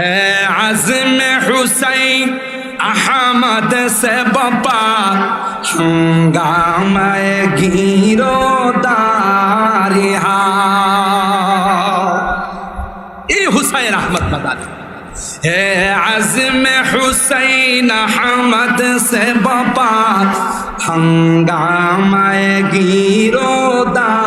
عزم حسین احمد سے بپا ہنگام گیرو داری اے حسین احمد مدانی ہے عزم حسین حمد سے بپا ہنگام گیرو دار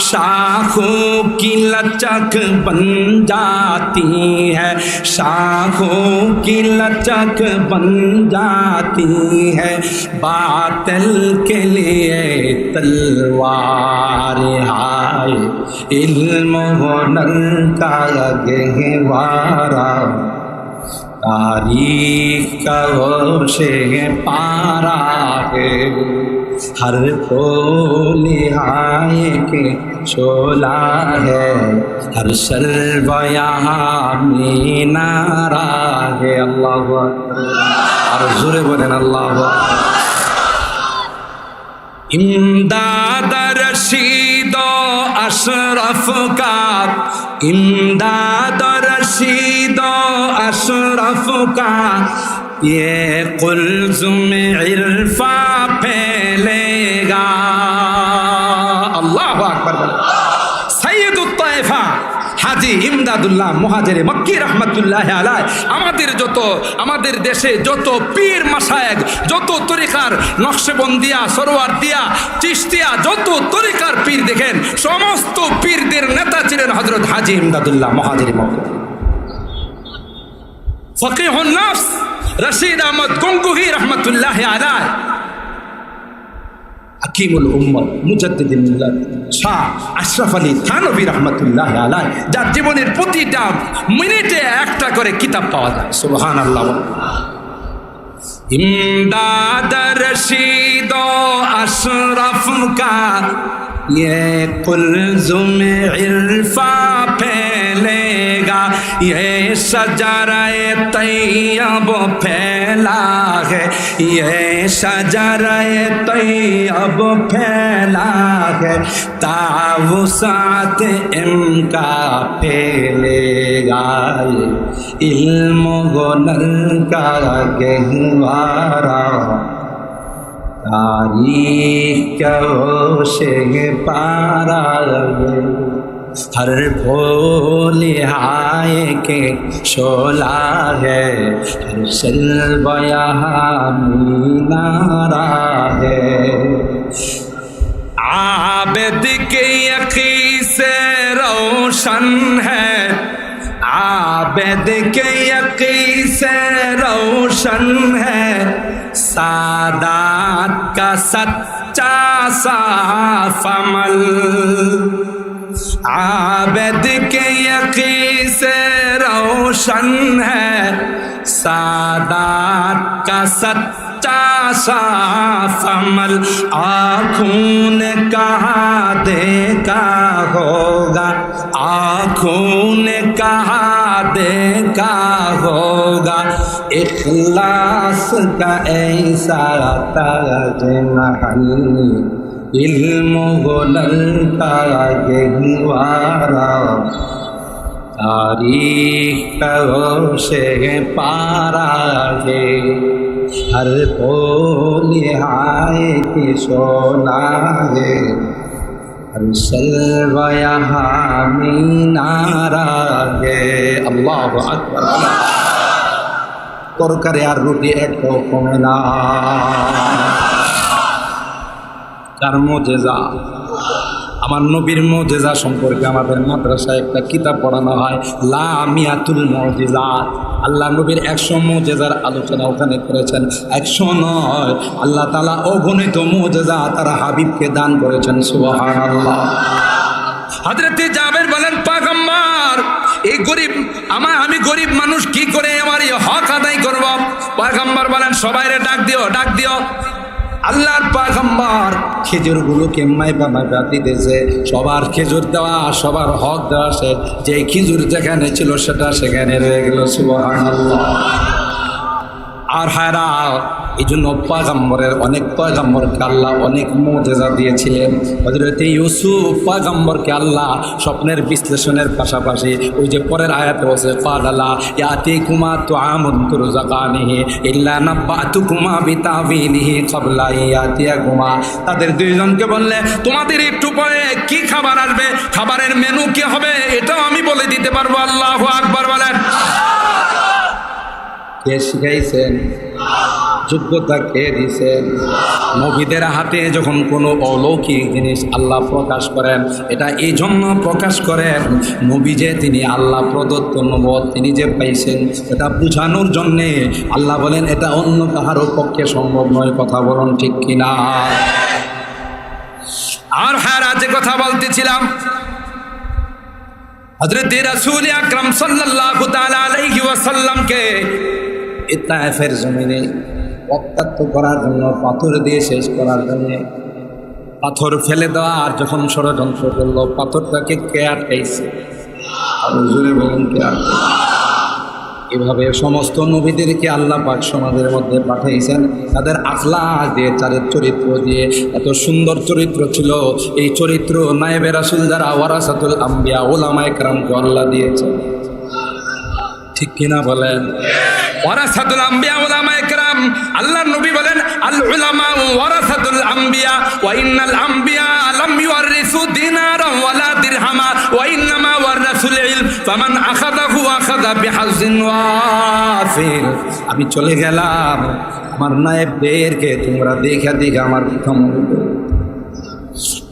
شاخوں کی لچک بن جاتی ہے۔ شاخوں کی لچک بن جاتی ہے۔ باطل کے لیے تلوار آئے علم ہنر کا گہوارہ۔ تاریخ کا وہ شہ پارا ہے۔ हर को लिहाए के शोला है हर शर्व यहाँ में नारा है अल्लाह और जुरे बोलें अल्लाह इमदाद रशीद अशरफ का इमदाद रशीद अशरफ का یہ قلزم عرفا پھیلے گا اللہ اکبر بلد سید হাজি ইমদাদুল্লাহ মহাজেরে মক্কি রহমতুল্লাহ আলায় আমাদের যত, আমাদের দেশে যত পীর মাসায়েক যত তরিকার নকশেবন্দিয়া, সরোয়ার দিয়া চিস্তিয়া যত তরিকার পীর দেখেন, সমস্ত পীরদের নেতা ছিলেন হজরত হাজি ইমদাদুল্লাহ মহাজেরে মক্কি। ফকিহ নাফস রশিদ আহমদ গঙ্গুহি রহমতুল্লাহ আলায় হাকিমুল উম্মত মুজাদ্দিদিন শাহ আশরাফ আলী থানবী রহমতুল্লাহ আলাই যার জীবনের প্রতিটা মিনিটে একটা করে কিতাব পাওয়া যায়। সুবহান আল্লাহ ইমদাদ রশিদ আশরাফ কা یہ قلزم عرفا پھیلے گا۔ یہ سجرائے طیب پھیلا ہے۔ یہ سجرائے طیب پھیلا ہے۔ تاو ساتھ ان کا پھیلے گا۔ علم و گنر کا گہوارہ۔ تاریخ کیا سے پارا لگے ہر بھولی آئے کے شولا ہے ہر سلو یہاں مینارا ہے عابد کے یقین سے روشن ہے عابد کے یقین سے روشن ہے سادات کا سچا صاف عمل۔ عابد کے یقین سے روشن ہے۔ سادات کا سچا صاف عمل۔ آنکھوں نے کہا، دیکھا ہوگا۔ آنکھوں نے کہا، دیکھا ہوگا۔ इखलास का ऐसा ताज महल इल्म गुलर का गहवारा तारीख से पारा है हर बोल आए की सोना है हर शल्व यहाँ मीनारा है अल्लाह अकबर তরকারি আর রুটি একটাও কমে না। তার মোজেজা? আমার নবীর মোজেজা সম্পর্কে আমাদের মাদ্রাসায় একটা কিতাব পড়ানো হয়, লামিয়াতুল মজিজাত। আল্লাহ নবীর একশো মোজেজার আলোচনা ওখানে করেছেন। একশো নয়, আল্লাহ তালা অগণিত মোজেজা তার হাবিবকে দান করেছেন সুবাহান আল্লাহ হাজরতে বলেন এই গরিব আমার আমি গরিব মানুষ, কি করে আমার এই হক আদায় করব? পাগম্বার বলেন সবাইরে ডাক দিও ডাক দিও। আল্লাহর পাগম্বার খেজুরগুলোকে মাইবা মাইবা দিতেছে সবার খেজুর দেওয়া, সবার হক দেওয়া সে যে খেজুর যেখানে ছিল সেটা সেখানে রয়ে গেল, সুবহানাল্লাহ। আর হায়রা এই জন্য পয়গাম্বরের, অনেক পয়গাম্বরকে আল্লাহ অনেক মোজেজা দিয়েছিলেন। হজরতে ইউসুফ পয়গাম্বরকে আল্লাহ স্বপ্নের বিশ্লেষণের পাশাপাশি ওই যে পরের আয়াতে বসে পাদালা ইয়াতে কুমা তো আমন্তুর জাকানিহি ইল্লা নাব্বা তু কুমা বিতাবিনিহি কবলা ইয়াতিয়া কুমা তাদের দুইজনকে বললে, তোমাদের একটু পরে কি খাবার আসবে? খাবারের মেনু কি হবে? এটাও আমি বলে দিতে পারব। আল্লাহ আকবার বলেন। কে শিখাইছেন? যোগ্যতা কে দিছেন নবীদের হাতে যখন কোনো অলৌকিক জিনিস আল্লাহ প্রকাশ করেন, এটা এই জন্য প্রকাশ করেন, নবী যে তিনি আল্লাহ প্রদত্ত নবদ তিনি যে পাইছেন, এটা বুঝানোর জন্যে আল্লাহ বলেন, এটা অন্য কাহারও পক্ষে সম্ভব নয়, কথা বলুন ঠিক কিনা? আর হ্যাঁ রাজে কথা বলতেছিলাম হজরত আকরাম আলাইহি ওয়াসাল্লামকে ইতায়েফের জমিনে রক্তাক্ত করার জন্য, পাথর দিয়ে শেষ করার জন্য। পাথর ফেলে দেওয়া আর যখন ষড়যন্ত্র করল, পাথরটাকে কে আটকাইছে আর জোরে বলুন, কে এভাবে সমস্ত নবীদেরকে আল্লাহ পাক সমাজের মধ্যে পাঠিয়েছেন। তাদের আখলা দিয়ে, তাদের চরিত্র দিয়ে, এত সুন্দর চরিত্র ছিল। এই চরিত্র নায়েবে রাসুল যারা, ওয়ারাসাতুল আম্বিয়া ওলামায় কারামকে আল্লাহ দিয়েছেন। ঠিক কিনা বলেন? ওয়ারাসাতুল আম্বিয়া ওলামায়ে কেরাম আল্লাহর নবী বলেন আল উলামা ওয়ারাসাতুল আম্বিয়া, ওয়া ইন্নাল আম্বিয়া লাম ইউরিসু দিনারা ওয়ালা দিরহামা, ওয়া ইন্নামা ওয়ারাসুল ইলম, ফামান আখাযাহু আখাযা বিহাজ্জিন ওয়াফিল আমি চলে গেলাম আমার নায়েবদেরকে তোমরা দেখা দেখা আমার করো।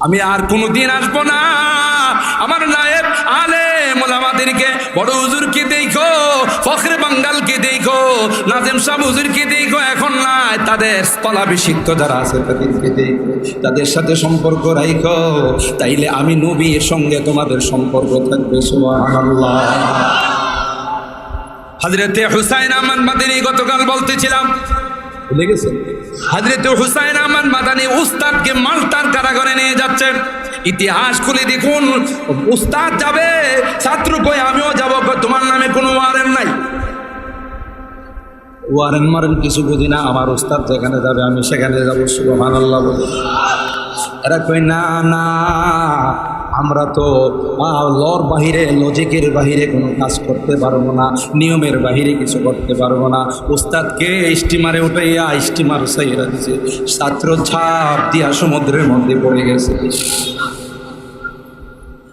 আমি আর কোনোদিন আসব না। আমার নায়েব আলে মোলামাদেরকে বড় হুজুরকে দেখো, ফখরে বাঙ্গালকে দেখো, নাজেম সাহ হুজুরকে দেখো, এখন নাই। তাদের স্থলাভিষিক্ত যারা আছে, তাদেরকে দেখো, তাদের সাথে সম্পর্ক রাখো তাইলে আমি নবীর সঙ্গে তোমাদের সম্পর্ক থাকবে, সুবহানাল্লাহ। হাজরতে হুসাইন আহমদ মাদিনী গতকাল বলতেছিলাম, ভুলে গেছেন? হাজরতে হুসাইন আহমদ মাদানি উস্তাদকে মালটার কারাগারে নিয়ে যাচ্ছেন। ইতিহাস খুলে দেখুন, উস্তাদ যাবে, ছাত্র কই, আমিও যাব তোমার নামে কোনো ওয়ারেন্ট নাই। ওয়ারেন মারেন কিছু বুঝি না, আমার উস্তাদ যেখানে যাবে, আমি সেখানে যাব সুবহান আল্লাহ বলে। এরা কই, না না আমরা তো লর বাহিরে লজিকের বাহিরে কোনো কাজ করতে পারব না, নিয়মের বাহিরে কিছু করতে পারব না। উস্তাদকে স্টিমারে উঠাইয়া স্টিমার সাইরা দিছে। ছাত্র ছাপ দিয়া সমুদ্রের মধ্যে পড়ে গেছে।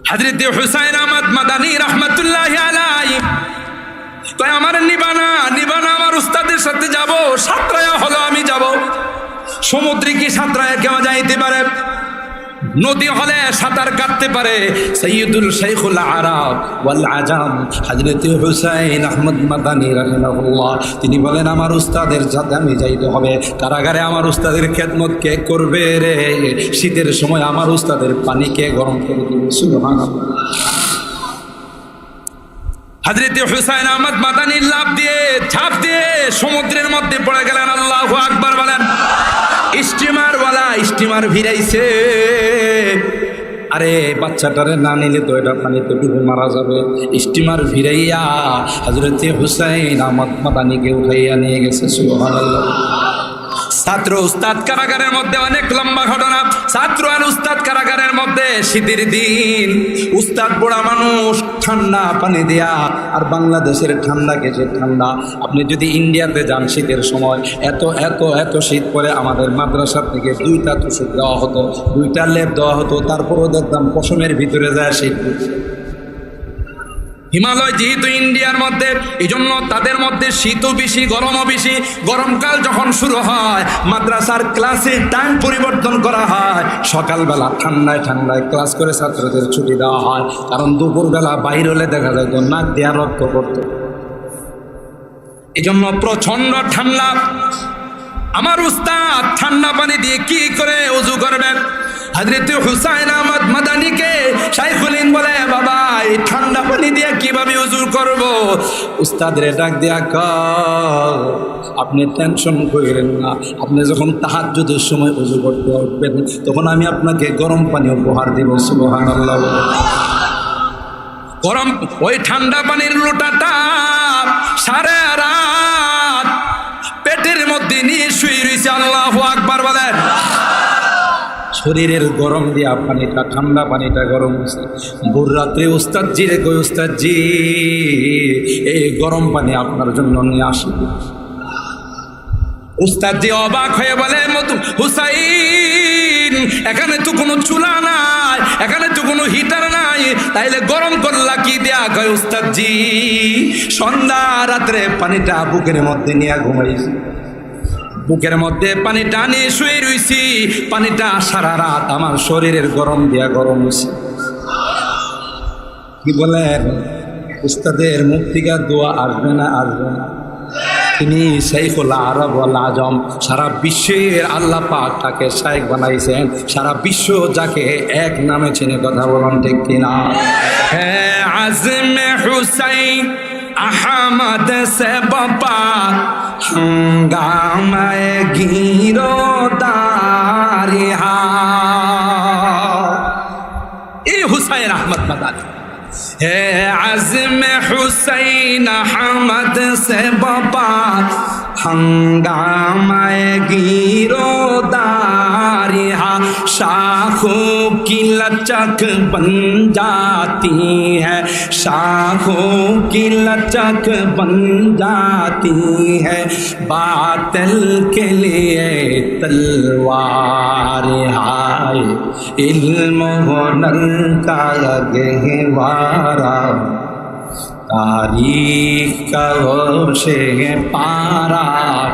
হাজরত হুসাইন আহমদ মাদানী রহমতুল্লাহ আলাই কয়, আমার নিবানা নিবানা আমার উস্তাদের সাথে যাব, সাঁতরায়া হলো আমি যাব। সমুদ্রে কি সাঁতরায়া কেউ যাইতে পারে? নদী হলে সাঁতার কাটতে পারে। সৈয়দুল শেখুল আরব ওয়াল আজাম, হজরত হুসাইন আহমদ মাদানী রাহিমাহুল্লাহ, তিনি বলেন, আমার উস্তাদের সাথে আমি যাইতে হবে। কারাগারে আমার উস্তাদের খেদমত কে করবে রে? শীতের সময় আমার উস্তাদের পানি কে গরম করে দিবে? সুবহানাল্লাহ। হাজরত হুসাইন আহমদ মাদানির লাভ দিয়ে, ঝাঁপ দিয়ে সমুদ্রের মধ্যে পড়ে গেলেন। আল্লাহ আকবার বলেন স্টিমার বলা স্টিমার ভিড়াইছে। আরে, বাচ্চাটারে না নিলে তো এটা পানিতে ডুবে মারা যাবে। স্টিমার ভিড়াইয়া হজরত হুসাইন আহমদ মাদানিকে উঠাইয়া নিয়ে গেছে ছাত্র উস্তাদ কারাগারের মধ্যে অনেক লম্বা ঘটনা। ছাত্র আর উস্তাদ কারাগারের মধ্যে শীতের দিন। উস্তাদ বুড়া মানুষ ঠান্ডা পানি দেয়া, আর বাংলাদেশের ঠান্ডা গেছে ঠান্ডা। আপনি যদি ইন্ডিয়াতে যান শীতের সময়, এত এত এত শীত পরে আমাদের মাদ্রাসা থেকে দুইটা তুষক দেওয়া হতো, দুইটা লেপ দেওয়া হতো, তারপরও দেখতাম পশমের ভিতরে যায় শীত হিমালয় যেহেতু ইন্ডিয়ার মধ্যে এই জন্য তাদের মধ্যে শীতও বেশি, গরমও বেশি। গরমকাল যখন শুরু হয়, মাদ্রাসার ক্লাসের টাইম পরিবর্তন করা হয়। সকালবেলা ঠান্ডায় ঠান্ডায় ক্লাস করে ছাত্রদের ছুটি দেওয়া হয়। কারণ দুপুরবেলা বাইর হলে দেখা যায় না দেয়া রক্ত করতো এই জন্য প্রচণ্ড ঠান্ডা। আমার উস্তাদ ঠান্ডা পানি দিয়ে কি করে উজু করবেন? হাজরত হুসাইন আহমদ মাদানিকে শাইখুলিন বলে, বাবা, এই ঠান্ডা পানি দিয়ে কীভাবে উজু করব উস্তাদের ডাক দিয়া কর আপনি টেনশন করেন না আপনি যখন তাহাজ্জুদের সময় উজু করতে উঠবেন তখন আমি আপনাকে গরম পানি উপহার দিব বলে। গরম, ওই ঠান্ডা পানির লোটাটা সারা রাত শরীরের গরম দিয়া পানিটা, ঠান্ডা পানিটা গরম হয়েছে। ভোর রাত্রে উস্তাদ জি রে কই উস্তাদ জি, এই গরম পানি আপনার জন্য নিয়ে আসি। উস্তাদ জি অবাক হয়ে বলে হুসাইন, এখানে তো কোনো চুলা নাই, এখানে তো কোনো হিটার নাই, তাইলে গরম করলা কি দেয়া? কয় উস্তাদ জি, সন্ধ্যা রাত্রে পানিটা বুকের মধ্যে নিয়ে ঘুমাইছি। বুকের মধ্যে পানি টানে শুয়ে রইছি। পানিটা সারা রাত আমার শরীরের গরম দিয়া গরম হয়েছে কি বলেন? উস্তাদের মুক্তিকা দোয়া আসবে না আসবে না? তিনি শেখুল আরব আজম, সারা বিশ্বের আল্লাহ পাক তাকে শেখ বানাইছেন। সারা বিশ্ব যাকে এক নামে চিনে কথা বলুন ঠিক কিনা? হ্যাঁ আজমে হুসাইন আহামদ সে বাপা হঙ্গামায় গিরো এই হুসাইন আহমদ মাদানি হে আজম হুসাইন আহমদ সে বাপা হঙ্গামায় গিরো شاخوں کی لچک بن جاتی ہے، شاخوں کی لچک بن جاتی ہے۔ باطل کے لیے تلوار ہائے، علم ہنر کا گہوارہ۔ تاریخ کا غوش پارا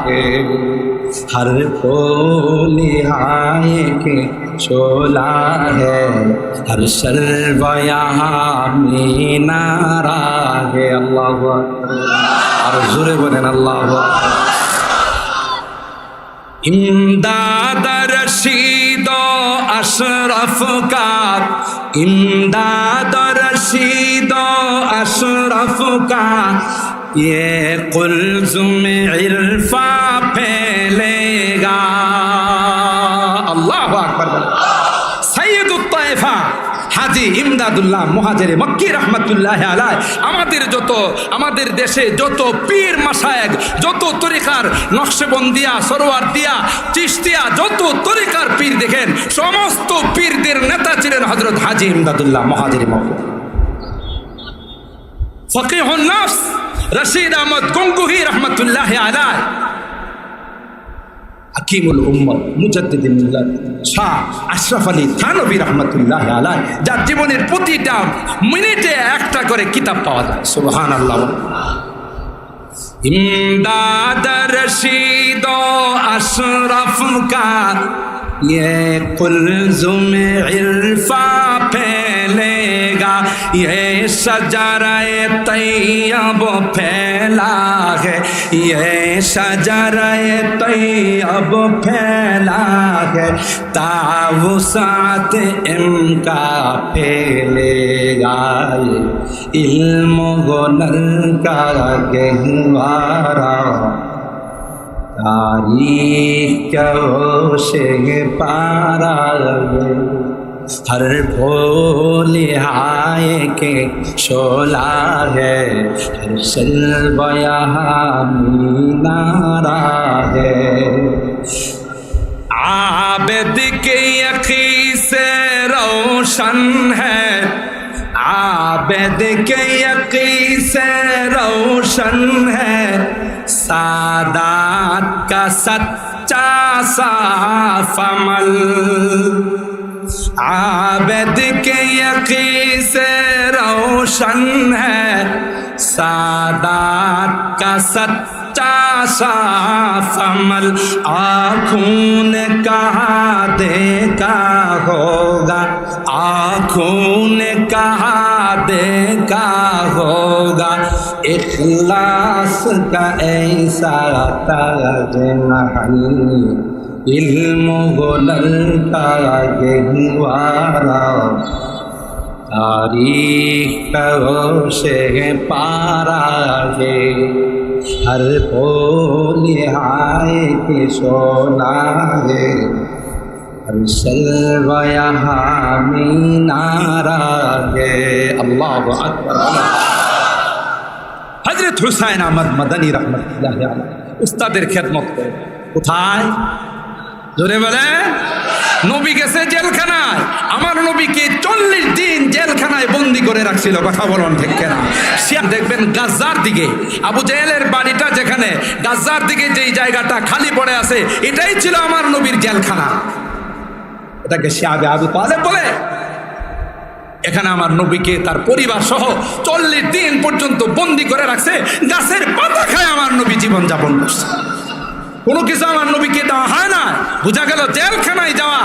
ہے، ہر کو لہائے کے शोला है हर शर्व यहाँ में नारा है अल्लाह और जुरे बने अल्लाह इमदाद रशीद अशरफ का इमदाद रशीद अशरफ का ये कुलजुम इरफा फैलेगा ইমদাদুল্লাহ, মহাজেরে মক্কি রহমতুল্লাহ আলাই আমাদের যত, আমাদের দেশে যত পীর মাসায়েক যত তরিকার নকশেবন্দিয়া, সরোয়ার দিয়া চিস্তিয়া যত তরিকার পীর দেখেন, সমস্ত পীরদের নেতা ছিলেন হজরত হাজি ইমদাদুল্লাহ, মহাজেরে মক্কি। ফকিহুন নফস, রশিদ আহমদ গঙ্গুহি রহমতুল্লাহ আলাই হাকিমুল উম্মত মুজাদ্দিদিন মিল্লাত শাহ আশরাফ আলী থানবী রহমতুল্লাহ আলাই যার জীবনের প্রতিটা মিনিটে একটা করে কিতাব পাওয়া যায় সুবহান আল্লাহ ইমদাদ রশিদ আশরাফ কা ये कुलजुम इरफा फैलेगा ये शजराए तैयब फैला है ये शजराए तैयब फैला है तावसात इनका फैलेगा ये इल्म गुनर का गहवारा तारीख क्यों से पारा ہر پھول ہائے کے شولا ہے ہر شلب یہاں مینارا ہے۔ عابد کے یقین سے روشن ہے۔ عابد کے یقین سے روشن ہے۔ سادات کا سچا سا فمل عابد کے یقین سے روشن ہے۔ سادات کا سچا صاف عمل آنکھوں نے کہا، دیکھا ہوگا۔ آنکھوں نے کہا، دیکھا ہوگا۔ اخلاص کا ایسا تاج محل۔ علم گولتا گہوارا۔ تاریخ کرو سے پارا گے ہر بولے ہائے کے سونا ہے۔ ہر سلو یہاں مینارا گے اللہ اکبر۔ حضرت حسین احمد مدنی رحمت اللہ علیہ۔ استاد خدمت کو۔ اٹھائے۔ জোরে বলে, নবী গেছে জেলখানায়। আমার নবীকে চল্লিশ দিন জেলখানায় বন্দি করে রাখছিল, কথা বলুন ঠিক কেনা? দেখবেন গাজার দিকে, আবু জেলের বাড়িটা যেখানে গাজার দিকে যেই জায়গাটা খালি পড়ে আছে, এটাই ছিল আমার নবীর জেলখানা। এটাকে সে আবে আবু তালেব বলে। এখানে আমার নবীকে, তার পরিবার সহ চল্লিশ দিন পর্যন্ত বন্দি করে রাখছে, গাছের পাতা খায় আমার নবী জীবন যাপন করছে। কোনো কিছু আমার নবীকে দেওয়া হয় না। বোঝা গেল জেলখানায় যাওয়া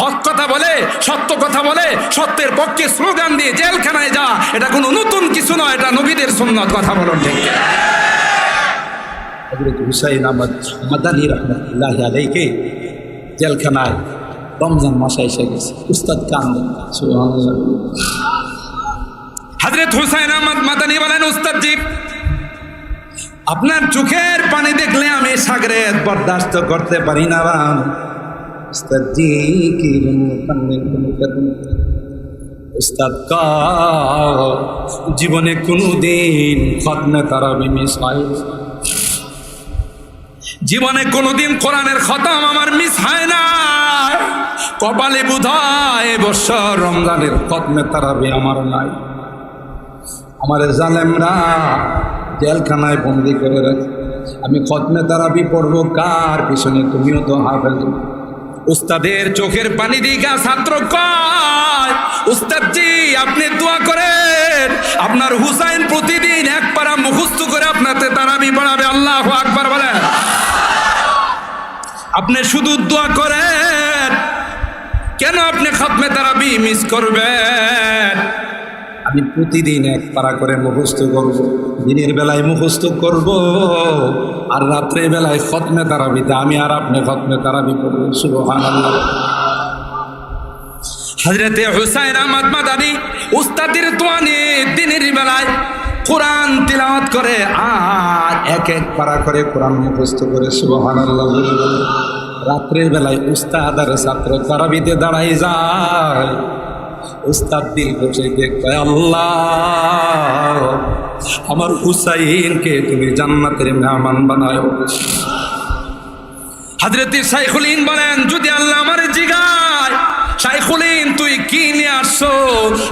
হক কথা বলে, সত্য কথা বলে, সত্যের পক্ষে স্লোগান দিয়ে জেলখানায় যাওয়া, এটা কোনো নতুন কিছু নয়, এটা নবীদের সুন্নত, কথা বলুন ঠিক হজরত হুসাইন আহমদ মাদানী রহমতুল্লাহ আলাইকে জেলখানায় রমজান মাসে এসে গেছে। উস্তাদ কান্দ হজরত হুসাইন আহমদ মাদানী বলেন, উস্তাদজি আপনার চোখের পানি দেখলে আমি সাগরে বরদাস্ত করতে পারি না। জীবনে কোনো দিন খতনে তারাবি মিস হয় জীবনে কোনোদিন কোরআনের খতম আমার মিস হয় না। কপালে বুধায় বছর রমজানের খতমে তারাবি আমার নাই। আমার জালেমরা জেলখানায় বন্দি করে রাখে। আমি খতমে তারাবি পড়ব, কার পিছনে তুমিও তো হাফেজ উস্তাদের চোখের পানি দিঘা ছাত্র কয় উস্তাদজি আপনি দোয়া করেন, আপনার হুসাইন প্রতিদিন এক পারা মুখস্থ করে আপনাতে তারাবি পড়াবে, আল্লাহ আকবার বলেন। আপনি শুধু দোয়া করেন, কেন আপনি খতমে তারাবি মিস করবেন? আমি প্রতিদিন এক পারা করে মুখস্থ করব, দিনের বেলায় মুখস্থ করব, আর রাত্রে বেলায় খতমে তারাবিতে আমি আর আপনি খতমে তারাবি করব, সুবহানাল্লাহ হজরতে হুসাইন আহমদ মাদানি উস্তাদের তোয়ানি দিনের বেলায় কোরআন তিলাওয়াত করে, আর এক এক পারা করে কোরআন মুখস্থ করে বলে। রাত্রের বেলায় উস্তাদ আর ছাত্র তারাবিতে দাঁড়াই যায় উস্তাদ দিল বসে দেখবে আল্লাহ, আমার হুসাইনকে তুমি জান্নাতের মেহমান বানায় হাজরতি শাইখুলিন বলেন, যদি আল্লাহ আমার জিগায় শাইখুলিন তুই কি নিয়ে আসছো?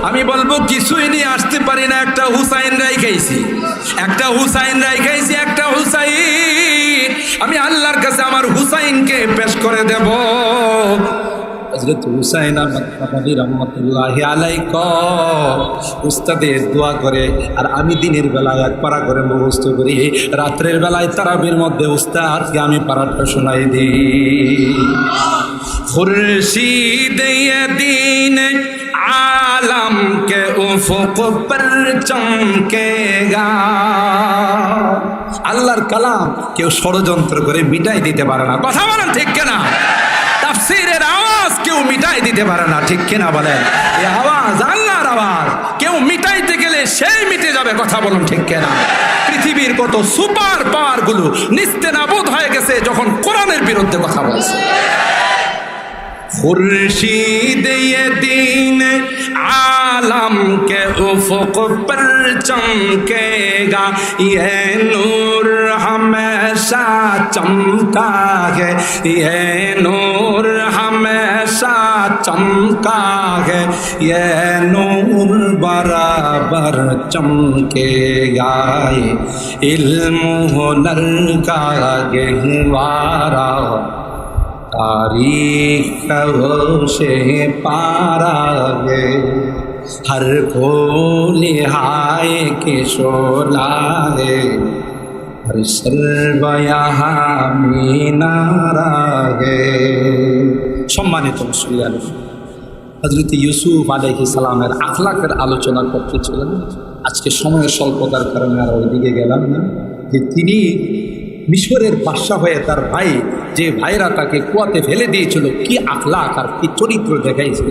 আমি বলব, কিছুই নিয়ে আসতে পারি না, একটা হুসাইন রাই খাইছি, একটা হুসাইন রাই খাইছি, একটা হুসাইন। আমি আল্লাহর কাছে আমার হুসাইনকে পেশ করে দেব। হজরত হুসাইন আহমদ মাদানী রহমতুল্লাহ আলাই ক উস্তাদের দোয়া করে আর আমি দিনের বেলায় এক পারা করে মুখস্থ করি রাত্রের বেলায় তারাবির মধ্যে উস্তাদকে আমি পারাটা শোনাই দিই खुर्शीद ये दीन आलम के उफुक पर चमकेगा আল্লাহর কালাম কেউ ষড়যন্ত্র করে মিটাই দিতে পারে না কথা বলেন ঠিক কিনা তাফসীরের আওয়াজ কেউ মিটাই দিতে পারে না, ঠিক কিনা বলেন? এই আওয়াজ, আল্লাহর আওয়াজ। কেউ মিটাইতে গেলে সেই মিটে যাবে, কথা বলুন ঠিক কিনা? পৃথিবীর কত সুপার পাওয়ারগুলো নাবুদ হয়ে গেছে যখন কোরআনের বিরুদ্ধে কথা বলছে। خورشید دین عالم کے افق پر چمکے گا۔ یہ نور ہمیشہ چمکا ہے۔ یہ نور ہمیشہ چمکا ہے۔ یہ نور برابر چمکے گا علم ہنر کا گہوارا तारीख से पारा गे हर को लिहाय के शोला है हर सर्वया मीनारा गे সম্মানিত মুসলিয়ান হজরত ইউসুফ আলহি সালামের আখলাকের আলোচনা করতেছিলেন আজকে সময়ের স্বল্পতার কারণে আর ওইদিকে গেলাম না যে তিনি মিশরের বাদশা হয়ে তার ভাই, যে ভাইরা তাকে কুয়াতে ফেলে দিয়েছিল, কি আখলাক আর কি চরিত্র দেখাইছিল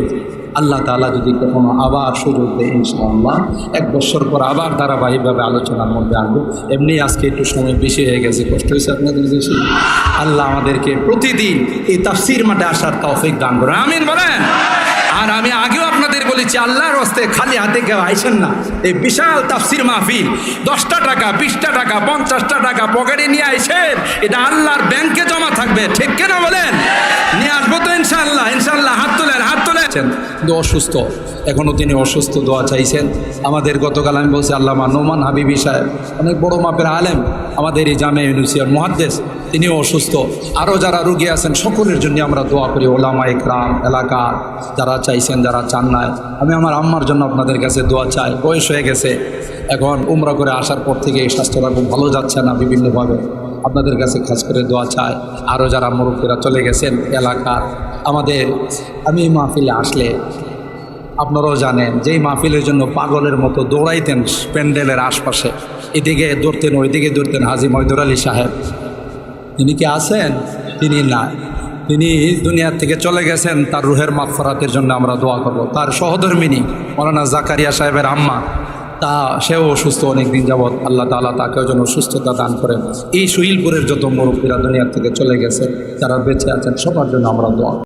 আল্লাহ তালা যদি কখনো আবার সুযোগ দেয়, ইনশাআল্লাহ, এক বছর পর আবার ধারাবাহিকভাবে আলোচনার মধ্যে আসব। এমনি আজকে একটু সময় বেশি হয়ে গেছে, কষ্ট হয়েছে আপনাদের বেশি আল্লাহ আমাদেরকে প্রতিদিন এই তাফসির মাঠে আসার তৌফিক দান করে আমিন বলেন। আর আমি আগেও বলেছি, আল্লাহর হস্তে খালি হাতে কেউ আইসেন না। এই বিশাল তাফসির মাহফিল, দশটা টাকা, বিশটা টাকা, পঞ্চাশটা টাকা পকেটে নিয়ে আইসেন এটা আল্লাহর ব্যাংকে জমা থাকবে, ঠিক কেনা বলেন? নিয়ে আসব তো ইনশাল্লাহ ইনশাল্লাহ হাত তোলেন হাত তোলেন কিন্তু অসুস্থ এখনও তিনি অসুস্থ দোয়া চাইছেন। আমাদের গতকাল আমি বলছি, আল্লামা নোমান হাবিবি সাহেব, অনেক বড় মাপের আলেম, আমাদের এই জামে ইউনুসিয়ার মহাদ্দেশ তিনিও অসুস্থ। আরও যারা রুগী আছেন, সকলের জন্য আমরা দোয়া করি ওলামা ইকরাম এলাকা, যারা চাইছেন, যারা চান নাই। আমি আমার আম্মার জন্য আপনাদের কাছে দোয়া চাই। বয়স হয়ে গেছে। এখন উমরা করে আসার পর থেকে এই স্বাস্থ্যটা খুব ভালো যাচ্ছে না বিভিন্নভাবে। আপনাদের কাছে খাস করে দোয়া চাই। আরও যারা মুরব্বীরা চলে গেছেন এলাকার, আমাদের আমি এই মাহফিলে আসলে আপনারাও জানেন, যেই মাহফিলের জন্য পাগলের মতো দৌড়াইতেন প্যান্ডেলের আশপাশে, এদিকে দৌড়তেন, ওইদিকে দৌড়তেন হাজি ময়দুর আলী সাহেব। তিনি কি আছেন? তিনি না তিনি দুনিয়ার থেকে চলে গেছেন, তার রুহের মাগফরাতের জন্য আমরা দোয়া করব। তার সহধর্মিনী, মৌলানা জাকারিয়া সাহেবের আম্মা, তা সেও অসুস্থ অনেক দিন যাবৎ। আল্লাহ তালা তাকেও যেন সুস্থতা দান করেন। এই শহীলপুরের যত মুরব্বীরা দুনিয়ার থেকে চলে গেছে, যারা বেঁচে আছেন, সবার জন্য আমরা দোয়া